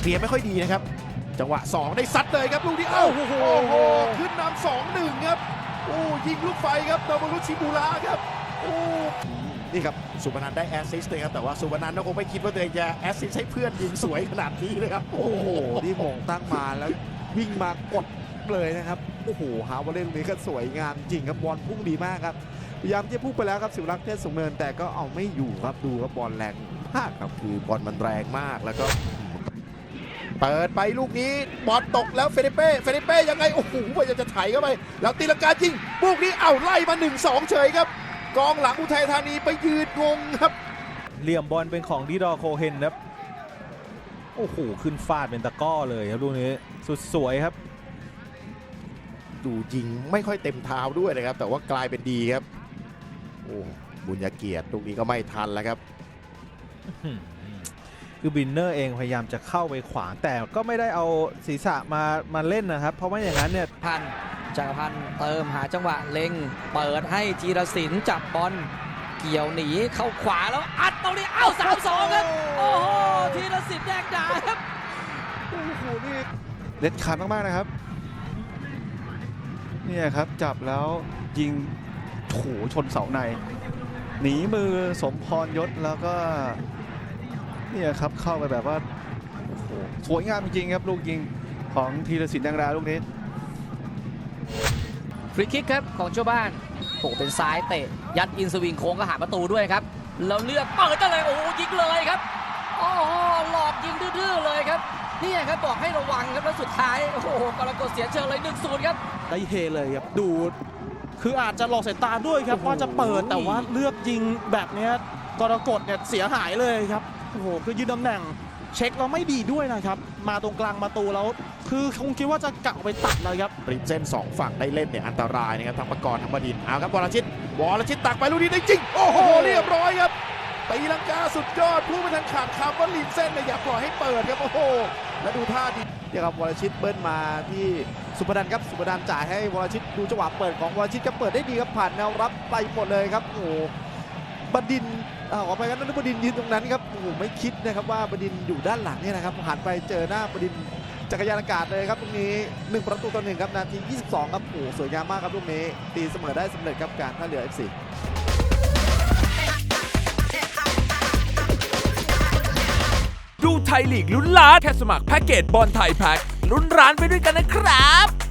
เคลียร์ไม่ค่อยดีนะครับ จังหวะ 2 ได้ซัดเลยครับลูกนี้เอ้าโอ้โหโอ้โหขึ้นนำสองหนึ่งครับโอ้ยิงลูกไฟครับโดมารุชิบูระครับโอ้นี่ครับสุพนันได้แอสซิสต์เลยครับแต่ว่าสุพนันก็คงไม่คิดว่าตัวเองจะแอสซิสต์ให้เพื่อนยิงสวยขนาดนี้เลยครับโอ้โหนี่มงตั้งมาแล้ววิ่งมากดเลยนะครับโอ้โหหาวอลเล่นนี้ก็สวยงามจริงครับบอลพุ่งดีมากครับพยายามที่จะพุ่งไปแล้วครับสิวรักษ์เทศสูงเนินแต่ก็เอาไม่อยู่ครับดูครับบอลแรงมากครับคือบอลมันแรงมากแล้วก็ เปิดไปลูกนี้บอลตกแล้วเฟเดเป้เฟเดเป้ยังไง โอ้โหพยายามจะไถเข้าไป แล้วตีลังกาจริงลูกนี้เอ้าไล่มา 1-2 เฉยครับ กองหลังอุทัยธานีไปยืนงงครับ เหลี่ยมบอลเป็นของดีดอร์โคเฮนครับ โอ้โห ขึ้นฟาดเป็นตะกร้อเลยครับลูกนี้สุดสวยครับ ดูยิงไม่ค่อยเต็มเท้าด้วยนะครับ แต่ว่ากลายเป็นดีครับโอ้บุญญาเกียรติลูกนี้ก็ไม่ทันแล้วครับ คือบินเนอร์เองพยายามจะเข้าไปขวางแต่ก็ไม่ได้เอาศีรษะมามาเล่นนะครับ เพราะไม่อย่างนั้นเนี่ยพันธ์จักรพันธ์เติมหาจังหวะเล็ง เปิดให้จีรศิลป์จับบอลเกี่ยวหนีเข้าขวาแล้วอัดตรงนี้เอ้าสามสองครับโอ้โหจีรศิลป์แยกด่าครับโอ้โหนี่เด็ดขาดมากๆนะครับเนี่ยครับจับแล้วยิงโถชนเสาใน หนีมือสมพรยศแล้วก็ เนี่ยครับเข้าไปแบบว่าโอ้โหสวยงามจริงๆครับลูกยิงของธีรศิลป์แดงดาลูกนี้ฟรีคิกครับของเจ้าบ้านโอ้เป็นซ้ายเตะยัดอินสวิงโค้งก็หาประตูด้วยครับแล้วเลือกเปิดกันเลยโอ้โหยิงเลยครับโอ้โหหลอกยิงดื้อๆเลยครับเนี่ยครับบอกให้ระวังครับแล้วสุดท้ายโอ้โหกรกฎเสียเชิงเลย1-0ครับได้เฮเลยครับดูคืออาจจะหลอกสายตาด้วยครับโอ้โหว่าจะเปิดแต่ว่าเลือกยิงแบบเนี้ยกรกฎเนี่ยเสียหายเลยครับ โอ้โหคือยืนตำแหน่งเช็คเราไม่ดีด้วยนะครับ มาตรงกลางประตูแล้ว คือคงคิดว่าจะกะเอาไปตัดเลยครับริมเส้น2ฝั่งได้เล่นเนี่ยอันตรายนะครับทั้งประกรณ์ทั้งบดินทร์เอาครับวรชิตวรชิตตักไปลูกนี้ได้จริง โอ้โหเรียบร้อยครับตีลังกาสุดยอดพูดไม่ทันขาดคำว่าริมเส้นเนี่ยอย่าปล่อยให้เปิดครับโอ้โหแล้วดูท่าดีเนี่ยครับวรชิตเบิ้ลมาที่สุพนันครับสุพนันจ่ายให้วรชิตดูจังหวะเปิดของวรชิตก็เปิดได้ดีครับผ่านแนวรับไปหมดเลยครับโอ้โหบดิน ทร์อ่าขอไปกันนั่นบดินยืนตรงนั้นครับโอ้โหไม่คิดนะครับว่าบดินอยู่ด้านหลังเนี่ยนะครับหันไปเจอหน้าบดินจักรยานอากาศเลยครับตรงนี้หนึ่งประตูต่อหนึ่งครับนาที 22 ครับโอ้โหสวยงามมากครับลูกนี้ตีเสมอได้สำเร็จครับการท่าเรือ FC ดูไทยลีกลุ้นล้านแค่สมัครแพ็กเกจบอลไทยแพ็กลุ้นร้านไปด้วยกันนะครับ